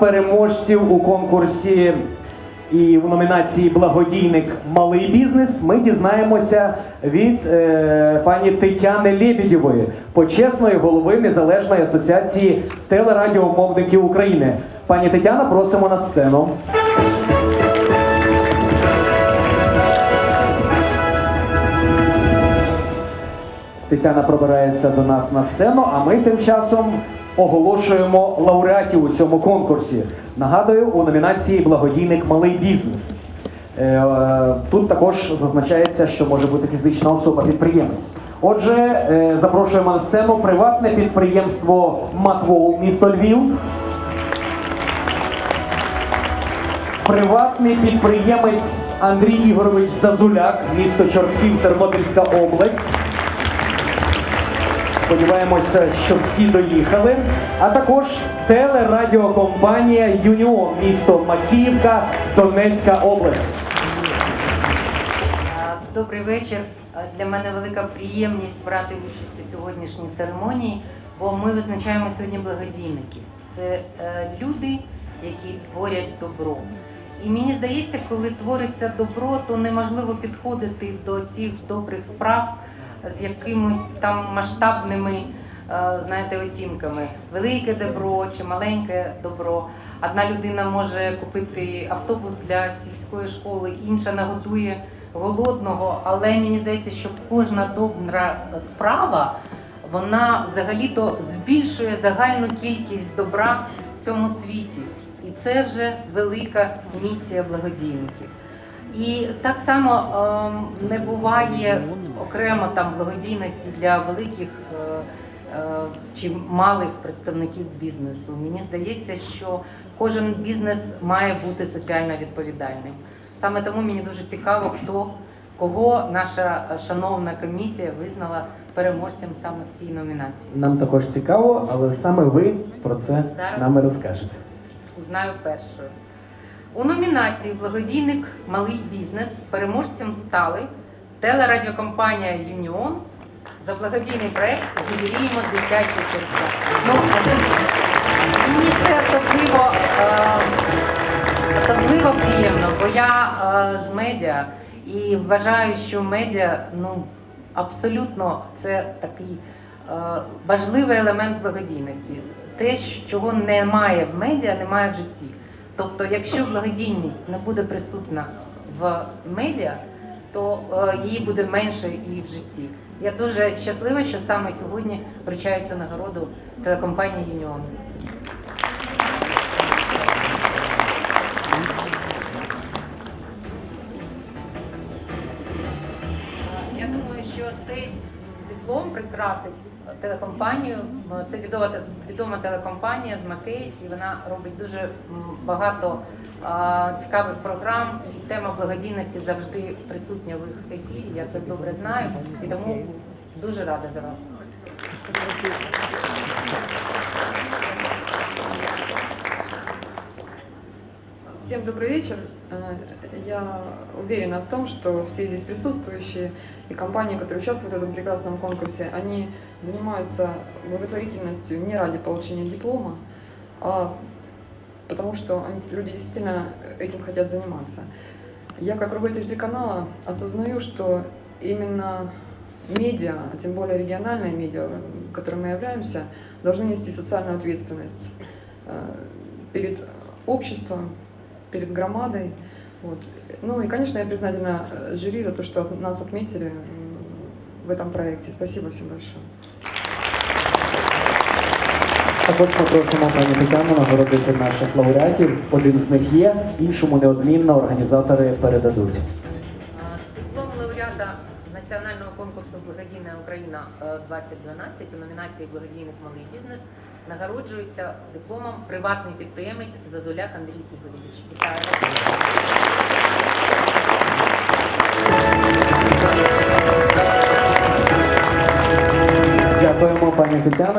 переможців у конкурсі і в номінації Благодійник Малий бізнес ми дізнаємося від е, пані Тетяни Лебедєвої, почесної голови Незалежної асоціації телерадіомовників України. Пані Тетяна, просимо на сцену. Тетяна пробирається до нас на сцену, а ми тим часом оголошуємо лауреатів у цьому конкурсі. Нагадую, у номінації Благодійник Малий бізнес. Е, е, Тут також зазначається, що може бути фізична особа-підприємець. Отже, е, запрошуємо на сцену приватне підприємство Матвол, місто Львів. Приватний підприємець Андрій Ігорович Зазуляк, місто Чортків, Тернопільська область. Сподіваємося, що всі доїхали. А також телерадіокомпанія Юніон, місто Макіївка, Донецька область. Добрий вечір. Для мене велика приємність брати участь у сьогоднішній церемонії, бо ми визначаємо сьогодні благодійників. Це е, люди, які творять добро. І мені здається, коли твориться добро, то неможливо підходити до цих добрих справ з якимось там масштабними е, знаєте, оцінками. Велике добро чи маленьке добро. Одна людина може купити автобус для сільської школи, інша нагодує голодного, але мені здається, що кожна добра справа вона взагалі-то збільшує загальну кількість добра в цьому світі. І це вже велика місія благодійників. І так само ем, не буває окремо там благодійності для великих е, е, чи малих представників бізнесу. Мені здається, що кожен бізнес має бути соціально відповідальним. Саме тому мені дуже цікаво, хто кого наша шановна комісія визнала переможцем саме в цій номінації. Нам також цікаво, але саме ви про це Зараз. нам і розкажете. Знаю першою. У номінації Благодійник Малий бізнес переможцем стали телерадіокомпанія Юніон за благодійний проект Зігріємо дитячі серця. Ну, мені це особливо, е, особливо приємно, бо я е, з медіа і вважаю, що медіа ну, абсолютно це такий е, важливий елемент благодійності. Те, чого немає в медіа, немає в житті. Тобто, якщо благодійність не буде присутна в медіа, то е, її буде менше і в житті. Я дуже щаслива, що саме сьогодні вручаю цю нагороду телекомпанії Юніон. Диплом телекомпанію. Це відома, відома телекомпанія з Макеїв, і вона робить дуже багато а, цікавих програм. Тема благодійності завжди присутня в їх ефірі. Я це добре знаю, і тому дуже рада за вас. Всем добрый вечер. Э, Я уверена в том, что все здесь присутствующие и компании, которые участвуют в этом прекрасном конкурсе, они занимаются благотворительностью не ради получения диплома, а потому что люди действительно этим хотят заниматься. Я как руководитель телеканала осознаю, что именно медиа, а тем более региональные медиа, которым мы являемся, должны нести социальную ответственность э, перед обществом, перед громадой. Вот. Ну и, конечно, я признательна э, жюри за то, что нас отметили в этом проекте. Спасибо всем большое. Також ми просимо пані Тетяну нагородити наших лауреатів. Один з них є, іншому неодмінно організатори передадуть. Диплом лауреата національного конкурсу Благодійна Україна е, 2012 у номінації Благодійник малий бізнес нагороджується дипломом приватний підприємець Зазуляк Андрій Ігорович. Вітаю. Дякуємо, пані Тетяна.